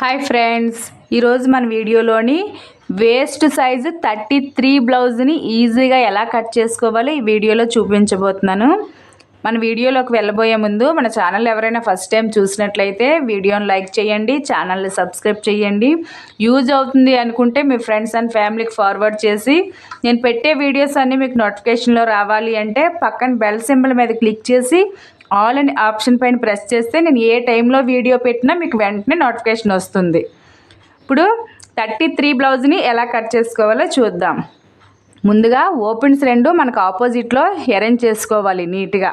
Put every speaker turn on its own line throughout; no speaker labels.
Hi friends ఈరోజు మన వీడియోలోని వేస్ట్ సైజు థర్టీ త్రీ బ్లౌజ్ని ఈజీగా ఎలా కట్ చేసుకోవాలో ఈ వీడియోలో చూపించబోతున్నాను. మన వీడియోలోకి వెళ్ళబోయే ముందు మన ఛానల్ ఎవరైనా ఫస్ట్ టైం చూసినట్లయితే వీడియోని లైక్ చేయండి ఛానల్ని సబ్స్క్రైబ్ చేయండి. యూజ్ అవుతుంది అనుకుంటే మీ ఫ్రెండ్స్ అండ్ ఫ్యామిలీకి ఫార్వర్డ్ చేసి నేను పెట్టే వీడియోస్ అన్నీ మీకు నోటిఫికేషన్లో రావాలి అంటే పక్కన బెల్ సింబల్ మీద క్లిక్ చేసి ఆల్ అని ఆప్షన్ పైన ప్రెస్ చేస్తే నేను ఏ టైంలో వీడియో పెట్టినా మీకు వెంటనే నోటిఫికేషన్ వస్తుంది. ఇప్పుడు థర్టీ త్రీ బ్లౌజ్ని ఎలా కట్ చేసుకోవాలో చూద్దాం. ముందుగా ఓపెన్స్ రెండు మనకు ఆపోజిట్లో అరేంజ్ చేసుకోవాలి నీట్గా.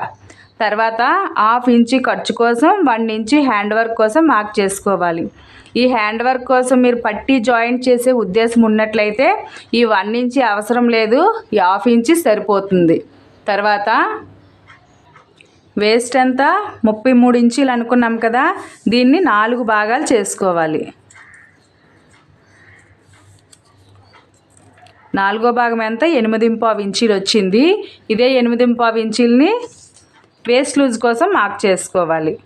తర్వాత హాఫ్ ఇంచి ఖర్చు కోసం వన్ ఇంచి హ్యాండ్ వర్క్ కోసం మార్క్ చేసుకోవాలి. ఈ హ్యాండ్ వర్క్ కోసం మీరు పట్టి జాయింట్ చేసే ఉద్దేశం ఉన్నట్లయితే ఈ వన్ ఇంచి అవసరం లేదు ఈ హాఫ్ ఇంచి సరిపోతుంది. తర్వాత వేస్ట్ ఎంత? ముప్పై మూడు ఇంచీలు అనుకున్నాం కదా దీన్ని నాలుగు భాగాలు చేసుకోవాలి. నాలుగో భాగం ఎంత? ఎనిమిది పావు ఇంచీలు వచ్చింది. ఇదే ఎనిమిది పావు ఇంచీలని వేస్ట్ లూజ్ కోసం మార్క్ చేసుకోవాలి.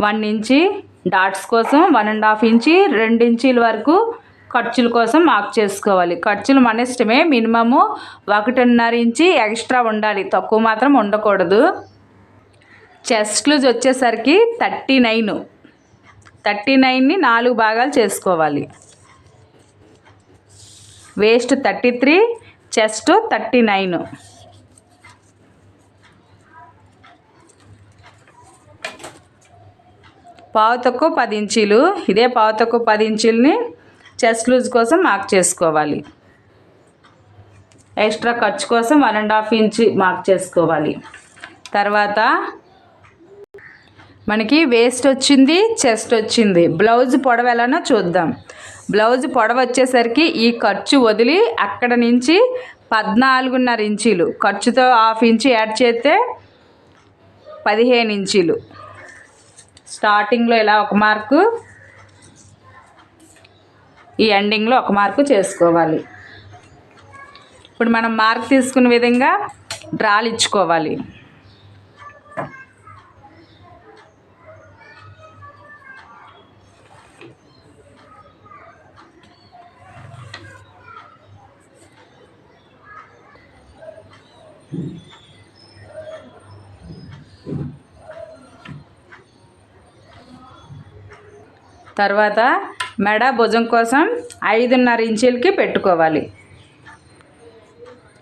వన్ ఇంచి డాట్స్ కోసం వన్ అండ్ హాఫ్ ఇంచి రెండు ఇంచీల వరకు ఖర్చుల కోసం మార్క్ చేసుకోవాలి. ఖర్చులు మన ఇష్టమే మినిమము ఒకటిన్నర ఇంచి ఎక్స్ట్రా ఉండాలి. తక్కువ మాత్రం ఉండకూడదు. చెస్ట్ లూజ్ వచ్చేసరికి థర్టీ నైన్. థర్టీ నైన్ని నాలుగు భాగాలు చేసుకోవాలి. Waist thirty three chest thirty nine. పావు తక్కువ పది ఇంచీలు. ఇదే పావు తక్కువ పది ఇంచీలని చెస్ట్ లూజ్ కోసం మార్క్ చేసుకోవాలి. ఎక్స్ట్రా ఖర్చు కోసం one and half inch mark చేసుకోవాలి. తర్వాత మనకి వేస్ట్ వచ్చింది చెస్ట్ వచ్చింది. బ్లౌజ్ పొడవ ఎలానో చూద్దాం. బ్లౌజ్ పొడవ వచ్చేసరికి ఈ ఖర్చు వదిలి అక్కడ నుంచి పద్నాలుగున్నర ఇంచీలు ఖర్చుతో హాఫ్ ఇంచు యాడ్ చేస్తే పదిహేను ఇంచీలు. స్టార్టింగ్లో ఇలా ఒక మార్కు? ఈ ఎండింగ్లో ఒక మార్కు చేసుకోవాలి. ఇప్పుడు మనం మార్క్ తీసుకున్న విధంగా డ్రాలు ఇచ్చుకోవాలి. తర్వాత మెడ భుజం కోసం ఐదున్నర ఇంచులకి పెట్టుకోవాలి.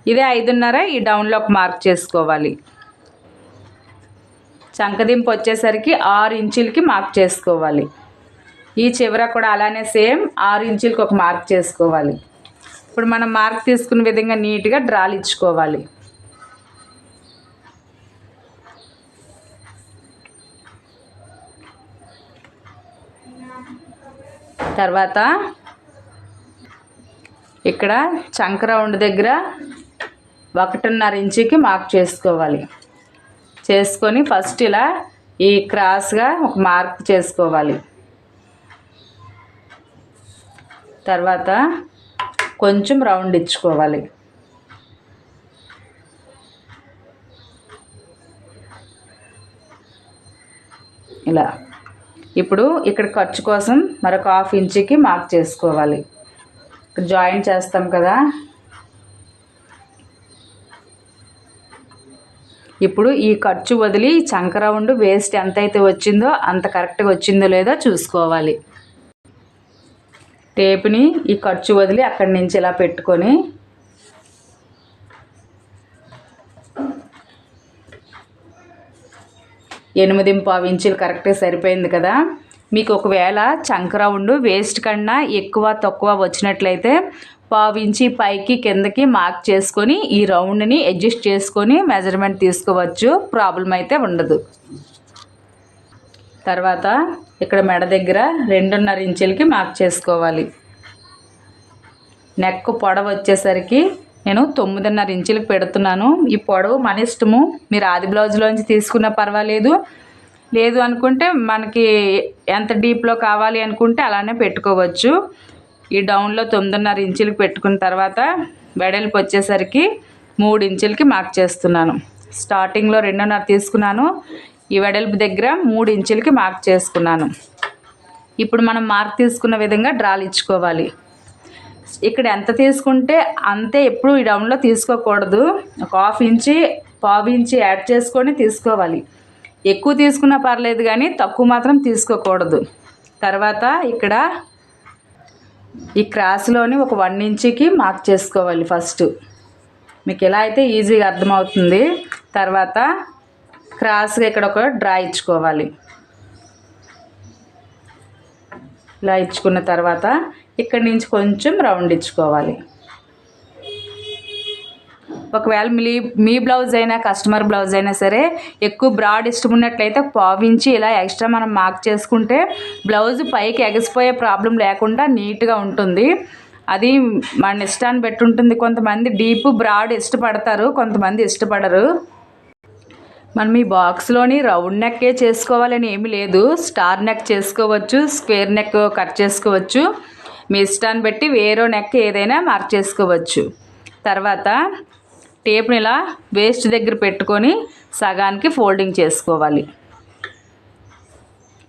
ఇదే ఐదున్నర ఈ డౌన్లో ఒక మార్క్ చేసుకోవాలి. చంకదింపు వచ్చేసరికి ఆరు ఇంచులకి మార్క్ చేసుకోవాలి. ఈ చివర కూడా అలానే సేమ్ ఆరు ఇంచులకి ఒక మార్క్ చేసుకోవాలి. ఇప్పుడు మనం మార్క్ తీసుకున్న విధంగా నీట్గా డ్రాలు ఇచ్చుకోవాలి. తర్వాత ఇక్కడ చంక రౌండ్ దగ్గర ఒకటిన్నర ఇంచుకి మార్క్ చేసుకోవాలి. చేసుకొని ఫస్ట్ ఇలా ఈ క్రాస్గా ఒక మార్క్ చేసుకోవాలి. తర్వాత కొంచెం రౌండ్ ఇచ్చుకోవాలి. ఇలా. ఇప్పుడు ఇక్కడ ఖర్చు కోసం మరొక హాఫ్ ఇంచుకి మార్క్ చేసుకోవాలి. జాయిన్ చేస్తాం కదా. ఇప్పుడు ఈ ఖర్చు వదిలి చంక రౌండ్ వేస్ట్ ఎంత అయితే వచ్చిందో అంత కరెక్ట్గా వచ్చిందో లేదో చూసుకోవాలి. టేపుని ఈ ఖర్చు వదిలి అక్కడి నుంచి ఇలా పెట్టుకొని ఎనిమిది పావు ఇంచులు కరెక్ట్గా సరిపోయింది కదా. మీకు ఒకవేళ చంక రౌండ్ వేస్ట్ కన్నా ఎక్కువ తక్కువ వచ్చినట్లయితే పావు ఇంచి పైకి కిందకి మార్క్ చేసుకొని ఈ రౌండ్ని అడ్జస్ట్ చేసుకొని మెజర్మెంట్ తీసుకోవచ్చు. ప్రాబ్లం అయితే ఉండదు. తర్వాత ఇక్కడ మెడ దగ్గర రెండున్నర ఇంచులకి మార్క్ చేసుకోవాలి. నెక్ పొడవ వచ్చేసరికి నేను తొమ్మిదిన్నర ఇంచులకు పెడుతున్నాను. ఈ పొడవు మన ఇష్టము. మీరు ఆది బ్లౌజ్లోంచి తీసుకున్నా పర్వాలేదు. లేదు అనుకుంటే మనకి ఎంత డీప్లో కావాలి అనుకుంటే అలానే పెట్టుకోవచ్చు. ఈ డౌన్లో తొమ్మిదిన్నర ఇంచులకు పెట్టుకున్న తర్వాత వెడల్పు వచ్చేసరికి మూడు ఇంచులకి మార్క్ చేస్తున్నాను. స్టార్టింగ్లో రెండున్నర తీసుకున్నాను. ఈ వెడల్పు దగ్గర మూడు ఇంచులకి మార్క్ చేసుకున్నాను. ఇప్పుడు మనం మార్క్ తీసుకున్న విధంగా డ్రాలు ఇచ్చుకోవాలి. ఇక్కడ ఎంత తీసుకుంటే అంతే ఎప్పుడు ఈ డౌన్లో తీసుకోకూడదు. ఒక హాఫ్ ఇంచి పావు ఇంచి యాడ్ చేసుకొని తీసుకోవాలి. ఎక్కువ తీసుకున్నా పర్లేదు కానీ తక్కువ మాత్రం తీసుకోకూడదు. తర్వాత ఇక్కడ ఈ క్రాస్లోని ఒక వన్ ఇంచుకి మార్క్ చేసుకోవాలి ఫస్ట్. మీకు ఎలా అయితే ఈజీగా అర్థమవుతుంది. తర్వాత క్రాస్గా ఇక్కడ ఒక డ్రా ఇచ్చుకోవాలి. ఇలా ఇచ్చుకున్న తర్వాత ఇక్కడి నుంచి కొంచెం రౌండ్ ఇచ్చుకోవాలి. ఒకవేళ మీ మీ బ్లౌజ్ అయినా కస్టమర్ బ్లౌజ్ అయినా సరే ఎక్కువ బ్రాడ్ ఇష్టం ఉన్నట్లయితే పావించి ఇలా ఎక్స్ట్రా మనం మార్క్ చేసుకుంటే బ్లౌజ్ పైకి ఎగసిపోయే ప్రాబ్లం లేకుండా నీట్గా ఉంటుంది. అది మన ఇష్టాన్ని బట్టి ఉంటుంది. కొంతమంది డీప్ బ్రాడ్ ఇష్టపడతారు కొంతమంది ఇష్టపడరు. మనం ఈ బాక్స్లోని రౌండ్ నెక్కే చేసుకోవాలని ఏమీ లేదు. స్టార్ నెక్ చేసుకోవచ్చు స్క్వేర్ నెక్ కట్ చేసుకోవచ్చు. మీ ఇష్టాన్ని బట్టి వేరే నెక్ ఏదైనా మార్క్ చేసుకోవచ్చు తర్వాత టేప్ని ఇలా వేస్ట్ దగ్గర పెట్టుకొని సగానికి ఫోల్డింగ్ చేసుకోవాలి.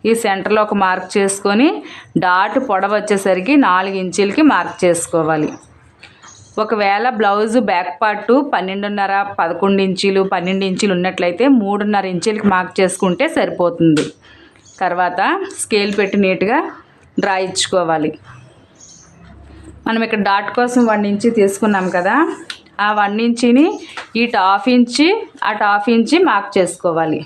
ఈ సెంటర్లో ఒక మార్క్ చేసుకొని డాట్ పొడవ వచ్చేసరికి నాలుగు ఇంచులకి మార్క్ చేసుకోవాలి. ఒకవేళ బ్లౌజ్ బ్యాక్ పార్ట్ పన్నెండున్నర పదకొండు ఇంచులు పన్నెండు ఇంచులు ఉన్నట్లయితే మూడున్నర ఇంచులకి మార్క్ చేసుకుంటే సరిపోతుంది. తర్వాత స్కేల్ పెట్టి నీట్గా డ్రా ఇచ్చుకోవాలి. మనం ఇక్కడ డాట్ కోసం వన్ ఇంచి తీసుకున్నాం కదా ఆ వన్ ఇంచిని ఇటు హాఫ్ ఇంచి అటు హాఫ్ ఇంచి మార్క్ చేసుకోవాలి.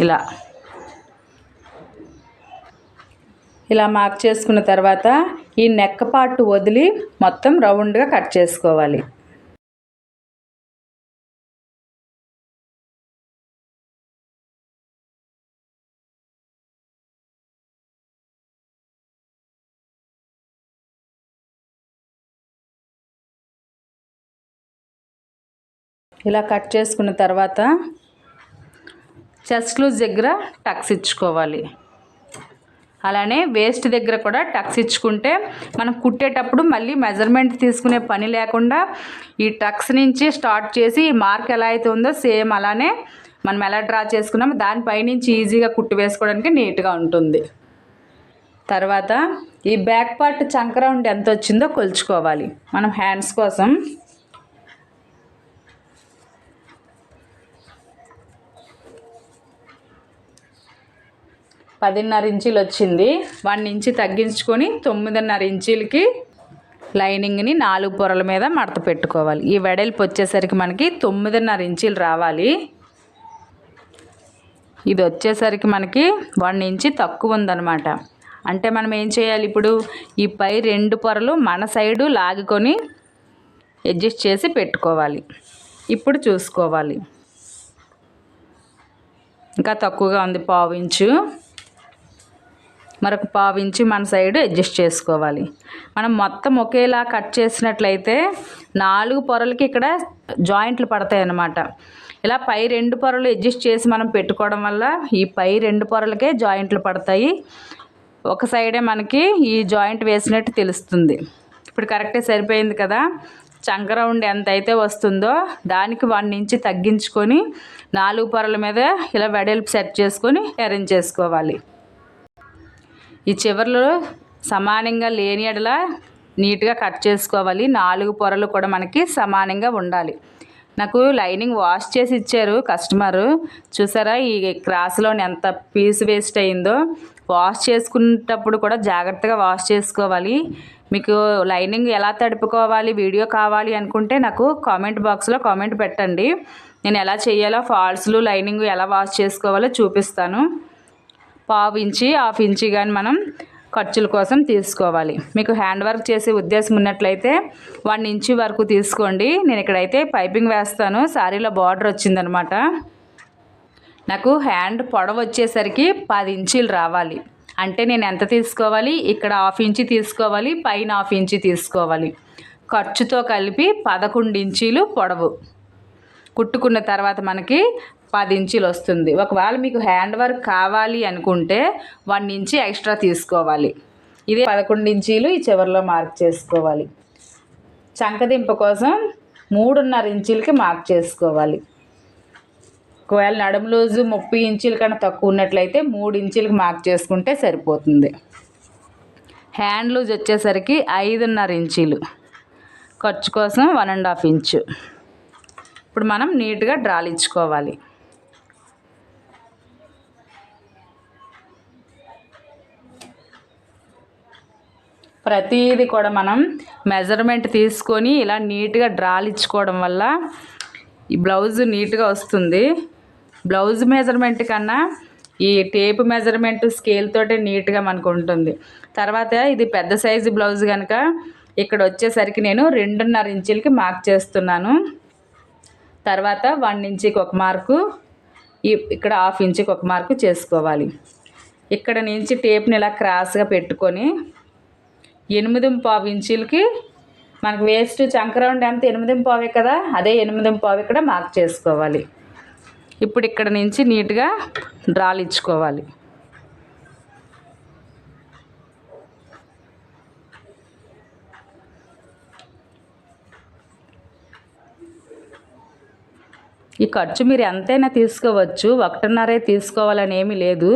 ఇలా. ఇలా మార్క్ చేసుకున్న తర్వాత ఈ నెక్క పార్ట్ వదిలి మొత్తం రౌండ్గా కట్ చేసుకోవాలి. ఇలా కట్ చేసుకున్న తర్వాత చెస్ట్ లూజ్ దగ్గర టక్స్ ఇచ్చుకోవాలి. అలానే వేస్ట్ దగ్గర కూడా టక్స్ ఇచ్చుకుంటే మనం కుట్టేటప్పుడు మళ్ళీ మెజర్మెంట్ తీసుకునే పని లేకుండా ఈ టక్స్ నుంచి స్టార్ట్ చేసి ఈ మార్క్ ఎలా అయితే ఉందో సేమ్ అలానే మనం ఎలా డ్రా చేసుకున్నామో దానిపైనుంచి ఈజీగా కుట్టు వేసుకోవడానికి నీట్గా ఉంటుంది. తర్వాత ఈ బ్యాక్ పార్ట్ చంకరౌండ్ ఎంత వచ్చిందో కొలుచుకోవాలి. మనం హ్యాండ్స్ కోసం పదిన్నర ఇంచీలు వచ్చింది. వన్ ఇంచి తగ్గించుకొని తొమ్మిదిన్నర ఇంచీలకి లైనింగ్ని నాలుగు పొరల మీద మడత పెట్టుకోవాలి. ఈ వెడల్పు వచ్చేసరికి మనకి తొమ్మిదిన్నర ఇంచీలు రావాలి. ఇది వచ్చేసరికి మనకి వన్ ఇంచి తక్కువ ఉందన్నమాట. అంటే మనం ఏం చేయాలి ఇప్పుడు? ఈ పై రెండు పొరలు మన సైడు లాగుకొని అడ్జస్ట్ చేసి పెట్టుకోవాలి. ఇప్పుడు చూసుకోవాలి. ఇంకా తక్కువగా ఉంది పావు ఇంచు. మరొక పావు ఇంచు మన సైడ్ అడ్జస్ట్ చేసుకోవాలి. మనం మొత్తం ఒకేలా కట్ చేసినట్లయితే నాలుగు పొరలకి ఇక్కడ జాయింట్లు పడతాయి అన్నమాట ఇలా పై రెండు పొరలు అడ్జస్ట్ చేసి మనం పెట్టుకోవడం వల్ల ఈ పై రెండు పొరలకే జాయింట్లు పడతాయి. ఒక సైడే మనకి ఈ జాయింట్ వేసినట్టు తెలుస్తుంది. ఇప్పుడు కరెక్టే సరిపోయింది కదా? చంకరౌండ్ ఎంత అయితే వస్తుందో దానికి వన్ ఇంచ్ తగ్గించుకొని నాలుగు పొరల మీద ఇలా వెడల్పు సెట్ చేసుకొని అరేంజ్ చేసుకోవాలి. ఈ చివర్లు సమానంగా లేని ఎడల నీట్గా కట్ చేసుకోవాలి. నాలుగు పొరలు కూడా మనకి సమానంగా ఉండాలి. నాకు లైనింగ్ వాష్ చేసి ఇచ్చారు కస్టమరు. చూసారా ఈ క్రాస్లోని ఎంత పీస్ వేస్ట్ అయిందో. వాష్ చేసుకునేటప్పుడు కూడా జాగ్రత్తగా వాష్ చేసుకోవాలి. మీకు లైనింగ్ ఎలా తడుపుకోవాలి వీడియో కావాలి అనుకుంటే నాకు కామెంట్ బాక్స్లో కామెంట్ పెట్టండి. నేను ఎలా చేయాలో ఫాల్స్లు లైనింగ్ ఎలా వాష్ చేసుకోవాలో చూపిస్తాను. పావు ఇంచి హాఫ్ ఇంచి కానీ మనం ఖర్చుల కోసం తీసుకోవాలి. మీకు హ్యాండ్ వర్క్ చేసే ఉద్దేశం ఉన్నట్లయితే వన్ ఇంచు వరకు తీసుకోండి. నేను ఇక్కడైతే పైపింగ్ వేస్తాను. శారీలో బార్డర్ వచ్చిందనమాట. నాకు హ్యాండ్ పొడవ వచ్చేసరికి పది ఇంచీలు రావాలి. అంటే నేను ఎంత తీసుకోవాలి? ఇక్కడ హాఫ్ ఇంచి తీసుకోవాలి పైన హాఫ్ ఇంచి తీసుకోవాలి. ఖర్చుతో కలిపి పదకొండు ఇంచీలు పొడవు. కుట్టుకున్న తర్వాత మనకి పది ఇంచులు వస్తుంది. ఒకవేళ మీకు హ్యాండ్ వర్క్ కావాలి అనుకుంటే వన్ ఇంచి ఎక్స్ట్రా తీసుకోవాలి. ఇదే పదకొండు ఇంచీలు ఈ చివరిలో మార్క్ చేసుకోవాలి. చంకదింప కోసం మూడున్నర ఇంచీలకి మార్క్ చేసుకోవాలి. ఒకవేళ నడుము లూజు ముప్పై ఇంచుల కన్నా తక్కువ ఉన్నట్లయితే మూడు ఇంచులకి మార్క్ చేసుకుంటే సరిపోతుంది. హ్యాండ్ లూజ్ వచ్చేసరికి ఐదున్నర ఇంచీలు. ఖర్చు కోసం వన్ అండ్ హాఫ్ ఇంచు. ఇప్పుడు మనం నీట్గా డ్రాలు ప్రతిదీ కూడా మనం మెజర్మెంట్ తీసుకొని ఇలా నీట్గా డ్రాలు ఇచ్చుకోవడం వల్ల ఈ బ్లౌజ్ నీట్గా వస్తుంది. బ్లౌజ్ మెజర్మెంట్ కన్నా ఈ టేప్ మెజర్మెంట్ స్కేల్ తోటే నీట్గా మనకు ఉంటుంది. తర్వాత ఇది పెద్ద సైజు బ్లౌజ్ కనుక ఇక్కడ వచ్చేసరికి నేను రెండున్నర ఇంచులకి మార్క్ చేస్తున్నాను. తర్వాత వన్ ఇంచుకి ఒక మార్కు ఇక్కడ హాఫ్ ఇంచుకి ఒక మార్కు చేసుకోవాలి. ఇక్కడ నుంచి టేప్ని ఇలా క్రాస్గా పెట్టుకొని ఎనిమిది పావు ఇంచులకి మనకు వేస్ట్ చంకరౌండ్ ఎంత ఎనిమిది పావే కదా అదే ఎనిమిది పావు ఇక్కడ మార్క్ చేసుకోవాలి. ఇప్పుడు ఇక్కడ నుంచి నీట్గా డ్రాలు ఇచ్చుకోవాలి. ఈ ఖర్చు మీరు ఎంతైనా తీసుకోవచ్చు ఒకటిన్నరే తీసుకోవాలని ఏమీ లేదు.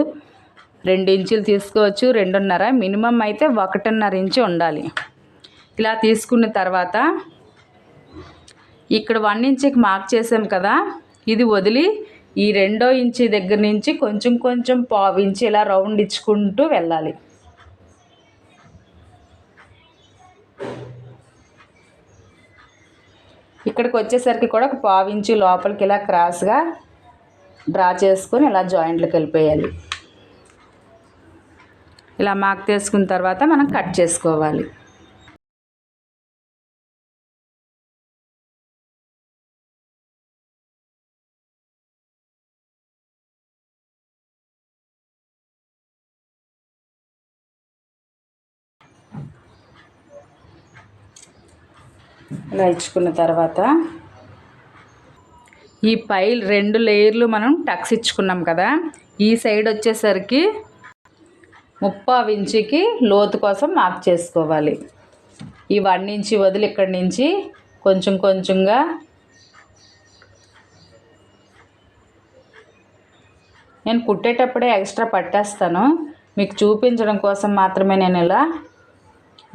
రెండు ఇంచులు తీసుకోవచ్చు రెండున్నర. మినిమం అయితే ఒకటిన్నర ఇంచు ఉండాలి. ఇలా తీసుకున్న తర్వాత ఇక్కడ వన్ ఇంచుకి మార్క్ చేసాం కదా ఇది వదిలి ఈ రెండో ఇంచి దగ్గర నుంచి కొంచెం కొంచెం పావు ఇంచి ఇలా రౌండ్ ఇచ్చుకుంటూ వెళ్ళాలి. ఇక్కడికి వచ్చేసరికి కూడా ఒక పావు ఇంచి లోపలికి ఇలా క్రాస్గా డ్రా చేసుకొని ఇలా జాయింట్లకు వెళ్ళిపోయాలి. ఇలా మాక్ తీసుకున్న తర్వాత మనం కట్ చేసుకోవాలి. ఇలా ఇచ్చుకున్న తర్వాత ఈ పై రెండు లేయర్లు మనం టక్స్ ఇచ్చుకున్నాం కదా ఈ సైడ్ వచ్చేసరికి ముప్పావు ఇంచుకి లోతు కోసం మార్క్ చేసుకోవాలి. ఈ వన్ ఇంచి వదిలి ఇక్కడి నుంచి కొంచెం కొంచెంగా నేను కుట్టేటప్పుడే ఎక్స్ట్రా పట్టేస్తాను. మీకు చూపించడం కోసం మాత్రమే నేను ఇలా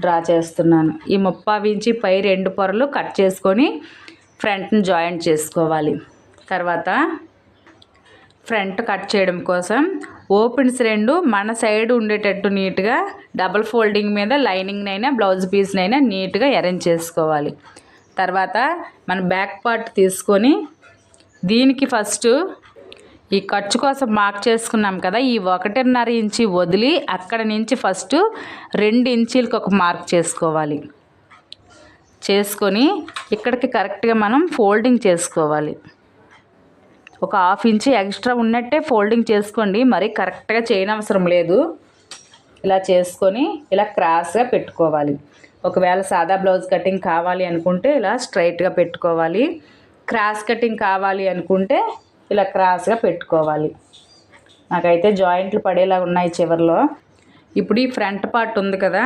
డ్రా చేస్తున్నాను. ఈ ముప్పావు ఇంచి పై రెండు పొరలు కట్ చేసుకొని ఫ్రంట్ని జాయింట్ చేసుకోవాలి. తర్వాత ఫ్రంట్ కట్ చేయడం కోసం ఓపెన్స్ రెండు మన సైడ్ ఉండేటట్టు నీట్గా డబల్ ఫోల్డింగ్ మీద లైనింగ్నైనా బ్లౌజ్ పీస్నైనా నీట్గా అరేంజ్ చేసుకోవాలి. తర్వాత మన బ్యాక్ పార్ట్ తీసుకొని దీనికి ఫస్ట్ ఈ ఖర్చు కోసం మార్క్ చేసుకున్నాం కదా ఈ ఒకటిన్నర ఇంచి వదిలి అక్కడ నుంచి ఫస్ట్ రెండు ఇంచీలకు ఒక మార్క్ చేసుకోవాలి. చేసుకొని ఇక్కడికి కరెక్ట్గా మనం ఫోల్డింగ్ చేసుకోవాలి. ఒక హాఫ్ ఇంచి ఎక్స్ట్రా ఉన్నట్టే ఫోల్డింగ్ చేసుకోండి. మరి కరెక్ట్గా చేయనవసరం లేదు. ఇలా చేసుకొని ఇలా క్రాస్గా పెట్టుకోవాలి. ఒకవేళ సాదా బ్లౌజ్ కటింగ్ కావాలి అనుకుంటే ఇలా స్ట్రైట్గా పెట్టుకోవాలి. క్రాస్ కటింగ్ కావాలి అనుకుంటే ఇలా క్రాస్గా పెట్టుకోవాలి. నాకైతే జాయింట్లు పడేలా ఉన్నాయి చివరిలో. ఇప్పుడు ఈ ఫ్రంట్ పార్ట్ ఉంది కదా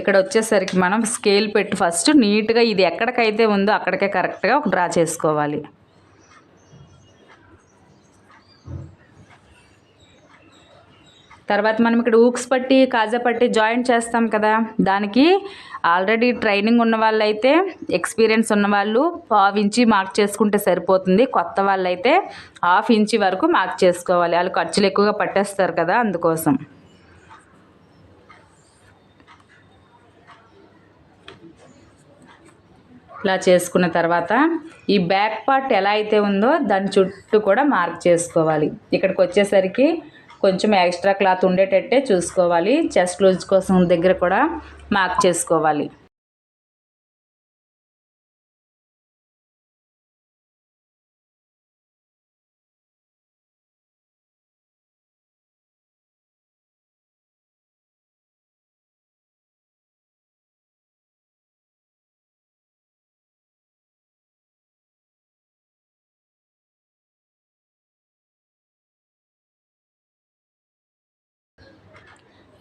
ఇక్కడ వచ్చేసరికి మనం స్కేల్ పెట్టి. ఫస్ట్ నీట్గా ఇది ఎక్కడికైతే ఉందో అక్కడికే కరెక్ట్గా డ్రా చేసుకోవాలి. తర్వాత మనం ఇక్కడ ఊక్స్ పట్టి కాజా పట్టి జాయింట్ చేస్తాం కదా. దానికి ఆల్రెడీ ట్రైనింగ్ ఉన్న వాళ్ళైతే ఎక్స్పీరియన్స్ ఉన్న వాళ్ళు ఇంచి మార్క్ చేసుకుంటే సరిపోతుంది. కొత్త వాళ్ళైతే హాఫ్ ఇంచి వరకు మార్క్ చేసుకోవాలి. వాళ్ళు ఖర్చులు ఎక్కువగా పట్టేస్తారు కదా అందుకోసం. ఇలా చేసుకున్న తర్వాత ఈ బ్యాక్ పార్ట్ ఎలా అయితే ఉందో దాని చుట్టూ కూడా మార్క్ చేసుకోవాలి. ఇక్కడికి వచ్చేసరికి కొంచెం ఎక్స్ట్రా క్లాత్ ఉండేటట్టే చూసుకోవాలి. చెస్ట్ లూజ్ కోసం దగ్గర కూడా మార్క్ చేసుకోవాలి.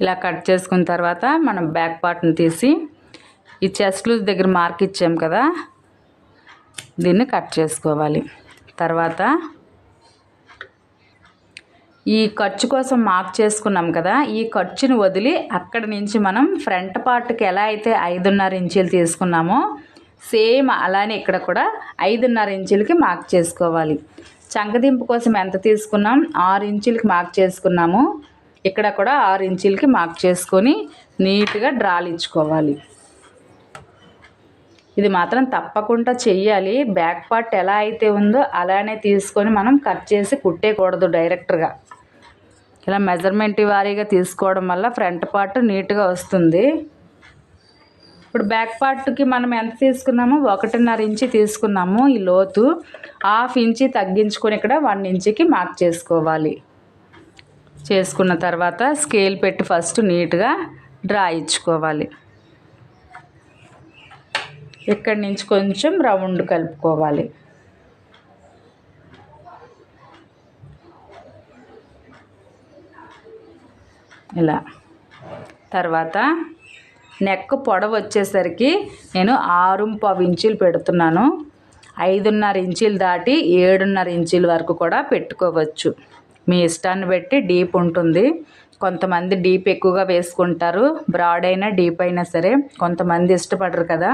ఇలా కట్ చేసుకున్న తర్వాత మనం బ్యాక్ పార్ట్ని తీసి ఈ చెస్ట్ లూజ్ దగ్గర మార్క్ ఇచ్చాం కదా దీన్ని కట్ చేసుకోవాలి. తర్వాత ఈ ఖర్చు కోసం మార్క్ చేసుకున్నాం కదా ఈ ఖర్చుని వదిలి అక్కడి నుంచి మనం ఫ్రంట్ పార్ట్కి ఎలా అయితే ఐదున్నర ఇంచీలు తీసుకున్నామో సేమ్ అలానే ఇక్కడ కూడా ఐదున్నర ఇంచులకి మార్క్ చేసుకోవాలి. చంకదింపు కోసం ఎంత తీసుకున్నాం? ఆరు ఇంచులకి మార్క్ చేసుకున్నాము. ఇక్కడ కూడా ఆరు ఇంచులకి మార్క్ చేసుకొని నీట్గా డ్రాలించుకోవాలి ఇది మాత్రం తప్పకుండా చెయ్యాలి. బ్యాక్ పార్ట్ ఎలా అయితే ఉందో అలానే తీసుకొని మనం కట్ చేసి కుట్టేయకూడదు డైరెక్ట్గా ఇలా మెజర్మెంట్ వారీగా తీసుకోవడం వల్ల ఫ్రంట్ పార్ట్ నీట్గా వస్తుంది. ఇప్పుడు బ్యాక్ పార్ట్కి మనం ఎంత తీసుకున్నామో? ఒకటిన్నర ఇంచి తీసుకున్నాము ఈ లోతు. హాఫ్ ఇంచి తగ్గించుకొని ఇక్కడ వన్ ఇంచుకి మార్క్ చేసుకోవాలి. చేసుకున్న తర్వాత స్కేల్ పెట్టి ఫస్ట్ నీట్గా డ్రా ఇచ్చుకోవాలి. ఇక్కడి నుంచి కొంచెం రౌండ్ కలుపుకోవాలి. ఇలా. తర్వాత నెక్ పొడవు వచ్చేసరికి నేను ఆరు పావు ఇంచీలు పెడుతున్నాను. ఐదున్నర ఇంచులు దాటి ఏడున్నర ఇంచుల వరకు కూడా పెట్టుకోవచ్చు. మీ ఇష్టాన్ని బట్టి డీప్ ఉంటుంది. కొంతమంది డీప్ ఎక్కువగా వేసుకుంటారు. బ్రాడ్ అయినా డీప్ అయినా సరే కొంతమంది ఇష్టపడరు కదా.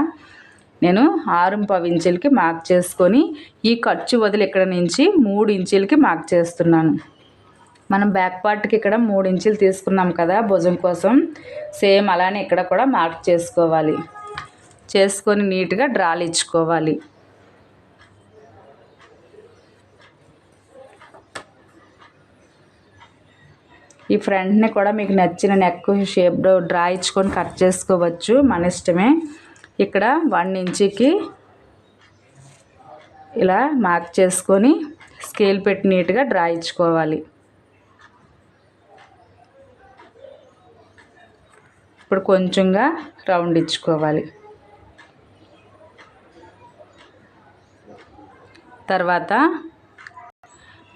నేను ఆరు పావు ఇంచులకి మార్క్ చేసుకొని ఈ ఖర్చు వదిలి ఇక్కడ నుంచి మూడు ఇంచులకి మార్క్ చేస్తున్నాను. మనం బ్యాక్ పార్ట్కి ఇక్కడ మూడు ఇంచులు తీసుకున్నాం కదా భుజం కోసం. సేమ్ అలానే ఇక్కడ కూడా మార్క్ చేసుకోవాలి. చేసుకొని నీట్గా డ్రాలు ఇచ్చుకోవాలి. ఈ ఫ్రంట్ని కూడా మీకు నచ్చిన నెక్ షేప్లో డ్రా ఇచ్చుకొని కట్ చేసుకోవచ్చు మన ఇష్టమే. ఇక్కడ వన్ ఇంచుకి ఇలా మార్క్ చేసుకొని స్కేల్ పెట్టి నీట్గా డ్రా ఇచ్చుకోవాలి. ఇప్పుడు కొంచెంగా రౌండ్ ఇచ్చుకోవాలి. తర్వాత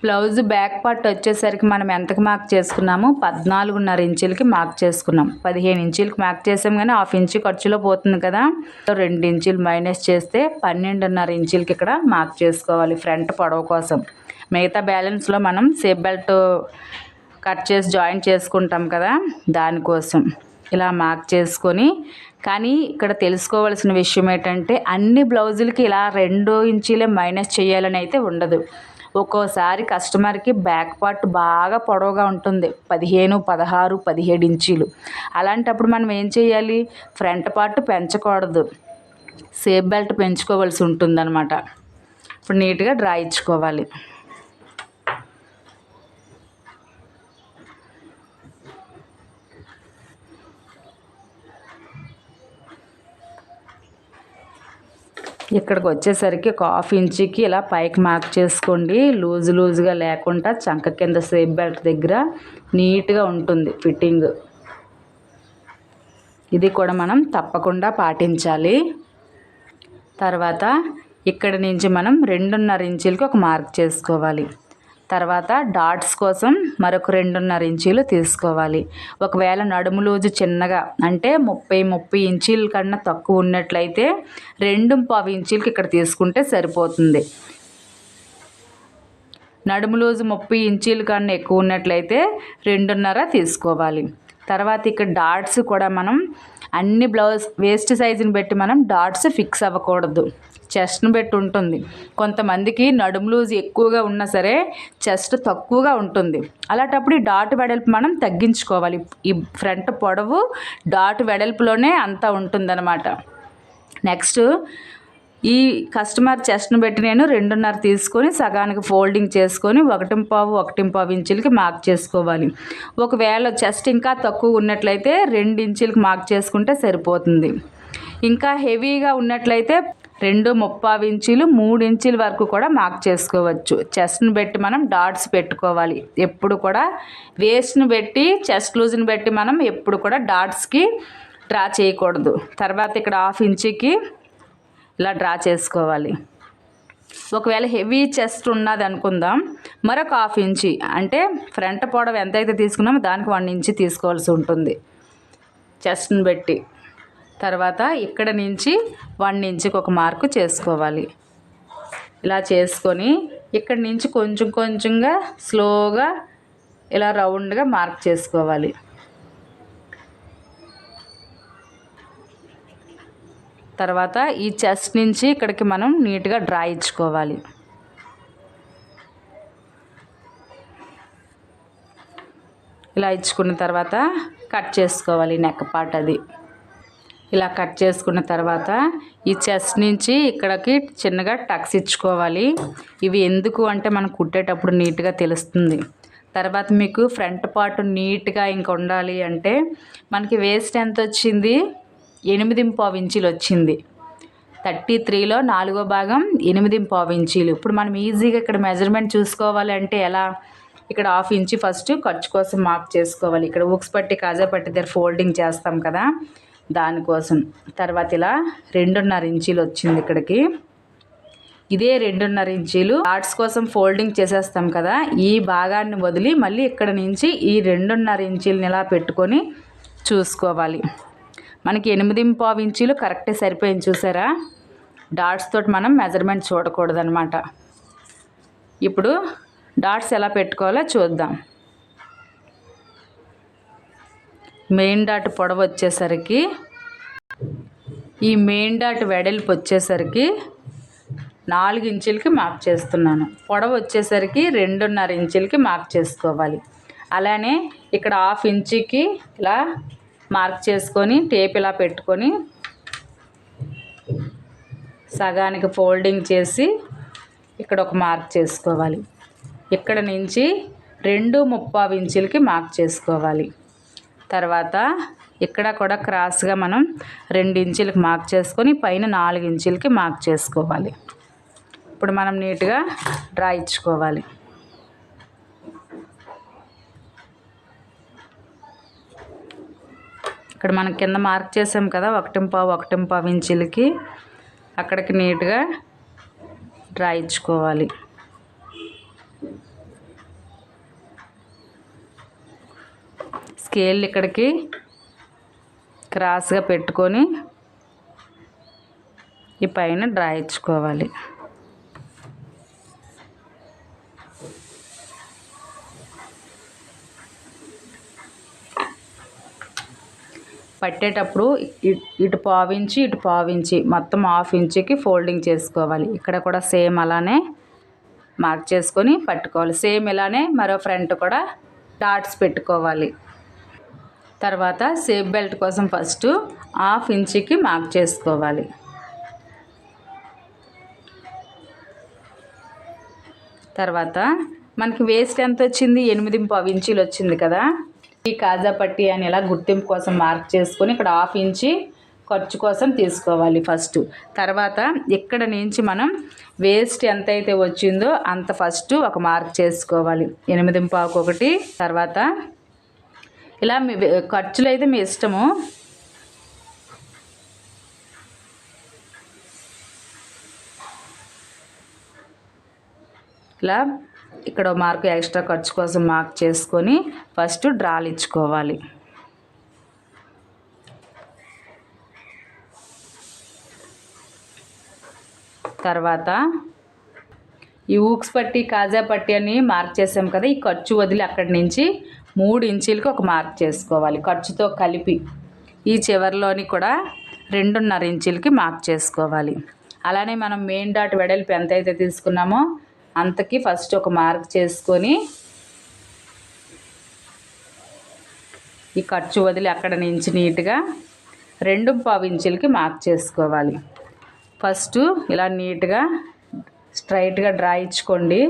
బ్లౌజ్ బ్యాక్ పార్ట్ వచ్చేసరికి మనం ఎంతకు మార్క్ చేసుకున్నాము? పద్నాలుగున్నర ఇంచులకి మార్క్ చేసుకున్నాం. పదిహేను ఇంచులకి మార్క్ చేసాం కానీ హాఫ్ ఇంచు ఖర్చులో పోతుంది కదా. రెండు ఇంచులు మైనస్ చేస్తే పన్నెండున్నర ఇంచులకి ఇక్కడ మార్క్ చేసుకోవాలి ఫ్రంట్ పొడవు కోసం. మిగతా బ్యాలెన్స్లో మనం సేఫ్ బెల్ట్ కట్ చేసి జాయిన్ చేసుకుంటాం కదా దానికోసం. ఇలా మార్క్ చేసుకొని కానీ ఇక్కడ తెలుసుకోవాల్సిన విషయం ఏంటంటే అన్ని బ్లౌజులకి ఇలా రెండు ఇంచీలే మైనస్ చేయాలని అయితే ఉండదు. ఒక్కోసారి కస్టమర్కి బ్యాక్ పార్ట్ బాగా పొడవుగా ఉంటుంది. పదిహేను పదహారు పదిహేడు ఇంచీలు. అలాంటప్పుడు మనం ఏం చేయాలి? ఫ్రంట్ పార్ట్ పెంచకూడదు. సేఫ్ బెల్ట్ పెంచుకోవాల్సి ఉంటుందన్నమాట. ఇప్పుడు నీట్గా డ్రా ఇచ్చుకోవాలి. ఇక్కడికి వచ్చేసరికి ఒక హాఫ్ ఇంచుకి ఇలా పైకి మార్క్ చేసుకోండి. లూజ్ లూజ్గా లేకుండా చంక కింద సేఫ్ బెల్ట్ దగ్గర నీట్గా ఉంటుంది ఫిట్టింగ్. ఇది కూడా మనం తప్పకుండా పాటించాలి. తర్వాత ఇక్కడ నుంచి మనం రెండున్నర ఇంచులకి ఒక మార్క్ చేసుకోవాలి. తర్వాత డాట్స్ కోసం మరొక రెండున్నర ఇంచీలు తీసుకోవాలి. ఒకవేళ నడుము లోజు చిన్నగా అంటే ముప్పై ముప్పై ఇంచీల కన్నా తక్కువ ఉన్నట్లయితే రెండు పావు ఇంచీలకి ఇక్కడ తీసుకుంటే సరిపోతుంది. నడుము లోజు ముప్పై ఇంచీల కన్నా ఎక్కువ ఉన్నట్లయితే రెండున్నర తీసుకోవాలి. తర్వాత ఇక్కడ డాట్స్ కూడా మనం అన్ని బ్లౌజ్ వేస్ట్ సైజుని బట్టి మనం డాట్స్ ఫిక్స్ అవ్వకూడదు. చెస్ట్ను బట్టి ఉంటుంది. కొంతమందికి నడుము లూజ్ ఎక్కువగా ఉన్నా సరే చెస్ట్ తక్కువగా ఉంటుంది. అలాంటప్పుడు ఈ డాట్ వెడల్పు మనం తగ్గించుకోవాలి. ఈ ఫ్రంట్ పొడవు డాట్ వెడల్పులోనే అంతా ఉంటుందన్నమాట. నెక్స్ట్ ఈ కస్టమర్ చెస్ట్ను బట్టి నేను రెండున్నర తీసుకొని సగానికి ఫోల్డింగ్ చేసుకొని ఒకటి పావు ఒకటి పావు ఇంచులకి మార్క్ చేసుకోవాలి. ఒకవేళ చెస్ట్ ఇంకా తక్కువ ఉన్నట్లయితే రెండు ఇంచులకి మార్క్ చేసుకుంటే సరిపోతుంది. ఇంకా హెవీగా ఉన్నట్లయితే రెండు ముప్పావు ఇంచులు మూడు ఇంచుల వరకు కూడా మార్క్ చేసుకోవచ్చు. చెస్ట్ని పెట్టి మనం డాట్స్ పెట్టుకోవాలి. ఎప్పుడు కూడా వేస్ట్ని పెట్టి చెస్ట్ లూజ్ని పెట్టి మనం ఎప్పుడు కూడా డాట్స్కి డ్రా చేయకూడదు. తర్వాత ఇక్కడ హాఫ్ ఇంచుకి ఇలా డ్రా చేసుకోవాలి. ఒకవేళ హెవీ చెస్ట్ ఉన్నది అనుకుందాం. మరొక హాఫ్ ఇంచి అంటే ఫ్రంట్ పొడవ ఎంతైతే తీసుకున్నామో దానికి వన్ ఇంచి తీసుకోవాల్సి ఉంటుంది. చెస్ట్ని పెట్టి తర్వాత ఇక్కడ నుంచి వన్ ఇంచుకి ఒక మార్కు చేసుకోవాలి. ఇలా చేసుకొని ఇక్కడ నుంచి కొంచెం కొంచెంగా స్లోగా ఇలా రౌండ్గా మార్క్ చేసుకోవాలి. తర్వాత ఈ చెస్ట్ నుంచి ఇక్కడికి మనం నీట్గా డ్రా ఇచ్చుకోవాలి. ఇలా ఇచ్చుకున్న తర్వాత కట్ చేసుకోవాలి నెక్ పార్ట్ అది. ఇలా కట్ చేసుకున్న తర్వాత ఈ చెస్ట్ నుంచి ఇక్కడికి చిన్నగా టక్స్ ఇచ్చుకోవాలి. ఇవి ఎందుకు అంటే మనం కుట్టేటప్పుడు నీట్గా తెలుస్తుంది. తర్వాత మీకు ఫ్రంట్ పార్ట్ నీట్గా ఇంక ఉండాలి అంటే మనకి వేస్ట్ ఎంత వచ్చింది? ఎనిమిది పావు ఇంచీలు వచ్చింది. థర్టీ త్రీలో నాలుగో భాగం ఎనిమిది పావు ఇంచీలు. ఇప్పుడు మనం ఈజీగా ఇక్కడ మెజర్మెంట్ చూసుకోవాలి అంటే ఎలా? ఇక్కడ హాఫ్ ఇంచి ఫస్ట్ ఖర్చు కోసం మార్క్ చేసుకోవాలి. ఇక్కడ ఉక్స్ పట్టి కాజా పట్టి దగ్గర ఫోల్డింగ్ చేస్తాం కదా. దానికోసం. తర్వాత ఇలా రెండున్నర ఇంచీలు వచ్చింది ఇక్కడికి. ఇదే రెండున్నర ఇంచీలు. ఆర్ట్స్ కోసం ఫోల్డింగ్ చేసేస్తాం కదా ఈ భాగాన్ని వదిలి మళ్ళీ ఇక్కడ నుంచి ఈ రెండున్నర ఇంచీలని ఇలా పెట్టుకొని చూసుకోవాలి. మనకి ఎనిమిది పావు ఇంచీలు కరెక్టే సరిపోయింది చూసారా? డాట్స్ తోటి మనం మెజర్మెంట్ చూడకూడదనమాట ఇప్పుడు డాట్స్ ఎలా పెట్టుకోవాలో చూద్దాం. మెయిన్ డాట్ పొడవు వచ్చేసరికి ఈ మెయిన్ డాట్ వెడల్పు వచ్చేసరికి నాలుగు ఇంచులకి మార్క్ చేస్తున్నాను. పొడవు వచ్చేసరికి రెండున్నర ఇంచులకి మార్క్ చేసుకోవాలి. అలానే ఇక్కడ హాఫ్ ఇంచుకి ఇలా మార్క్ చేసుకొని టేప్ ఇలా పెట్టుకొని సగానికి ఫోల్డింగ్ చేసి ఇక్కడ ఒక మార్క్ చేసుకోవాలి. ఇక్కడ నుంచి రెండు ముప్పావు ఇంచులకి మార్క్ చేసుకోవాలి. తర్వాత ఇక్కడ కూడా క్రాస్గా మనం రెండు ఇంచులకి మార్క్ చేసుకొని పైన నాలుగు ఇంచులకి మార్క్ చేసుకోవాలి. ఇప్పుడు మనం నీట్గా డ్రా ఇచ్చుకోవాలి. ఇక్కడ మనం కింద మార్క్ చేసాం కదా ఒకటి పావు ఒకటి పావు ఇంచులకి అక్కడికి నీట్గా డ్రా ఇచ్చుకోవాలి. స్కేల్ ఇక్కడికి క్రాస్గా పెట్టుకొని ఈ పైన డ్రా ఇచ్చుకోవాలి. పట్టేటప్పుడు ఇటు పావించి ఇటు పావించి మొత్తం హాఫ్ ఇంచుకి ఫోల్డింగ్ చేసుకోవాలి. ఇక్కడ కూడా సేమ్ అలానే మార్క్ చేసుకొని పట్టుకోవాలి. సేమ్ ఇలానే మరో ఫ్రంట్ కూడా డాట్స్ పెట్టుకోవాలి. తర్వాత సేఫ్ బెల్ట్ కోసం ఫస్ట్ హాఫ్ ఇంచుకి మార్క్ చేసుకోవాలి. తర్వాత మనకి వేస్ట్ ఎంత వచ్చింది? ఎనిమిది పావు ఇంచీలు వచ్చింది కదా. ఈ కాజా పట్టి అని ఇలా గుర్తింపు కోసం మార్క్ చేసుకొని ఇక్కడ హాఫ్ ఇంచి ఖర్చు కోసం తీసుకోవాలి ఫస్ట్ తర్వాత ఇక్కడ నుంచి మనం వేస్ట్ ఎంత అయితే వచ్చిందో అంత ఫస్ట్ ఒక మార్క్ చేసుకోవాలి. ఎనిమిది పావుకు ఒకటి తర్వాత ఇలా మీ ఖర్చులు అయితే మీ ఇష్టము. ఇలా ఇక్కడ మార్కు ఎక్స్ట్రా ఖర్చు కోసం మార్క్ చేసుకొని ఫస్ట్ డ్రాలు ఇచ్చుకోవాలి. తర్వాత ఈ ఊక్స్ పట్టి కాజా పట్టి అని మార్క్ చేసాం కదా ఈ ఖర్చు వదిలి అక్కడి నుంచి మూడు ఇంచీలకి ఒక మార్క్ చేసుకోవాలి. ఖర్చుతో కలిపి ఈ చివరిలోని కూడా రెండున్నర ఇంచీలకి మార్క్ చేసుకోవాలి. అలానే మనం మెయిన్ డాట్ వెడల్పు ఎంత అయితే తీసుకున్నామో అంతకి ఫస్ట్ ఒక మార్క్ చేసుకొని ఈ ఖర్చు వదిలి అక్కడ నుంచి నీట్గా రెండు పావు ఇంచులకి మార్క్ చేసుకోవాలి. ఫస్ట్ ఇలా నీట్గా స్ట్రైట్గా డ్రా ఇచ్చుకోండి.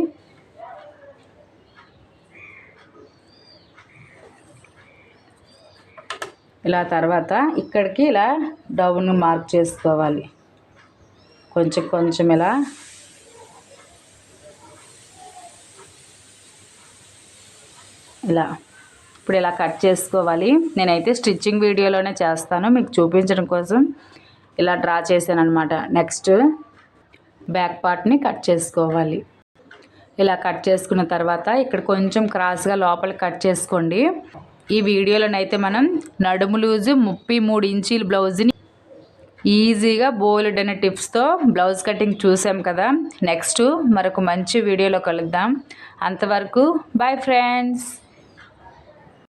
ఇలా తర్వాత ఇక్కడికి ఇలా డౌన్ మార్క్ చేసుకోవాలి. కొంచెం కొంచెం ఇలా. ఇలా. ఇప్పుడు ఇలా కట్ చేసుకోవాలి. నేనైతే స్టిచ్చింగ్ వీడియోలోనే చేస్తాను. మీకు చూపించడం కోసం ఇలా డ్రా చేశాను అనమాట నెక్స్ట్ బ్యాక్ పార్ట్ని కట్ చేసుకోవాలి. ఇలా కట్ చేసుకున్న తర్వాత ఇక్కడ కొంచెం క్రాస్గా లోపల కట్ చేసుకోండి. ఈ వీడియోలోనైతే మనం నడుము లూజు ముప్పై మూడు ఇంచీల బ్లౌజ్ని ఈజీగా బోల్డ్ అనే టిప్స్తో బ్లౌజ్ కటింగ్ చూసాం కదా. నెక్స్ట్ మరొక మంచి వీడియోలో కలుద్దాం. అంతవరకు బాయ్ ఫ్రెండ్స్.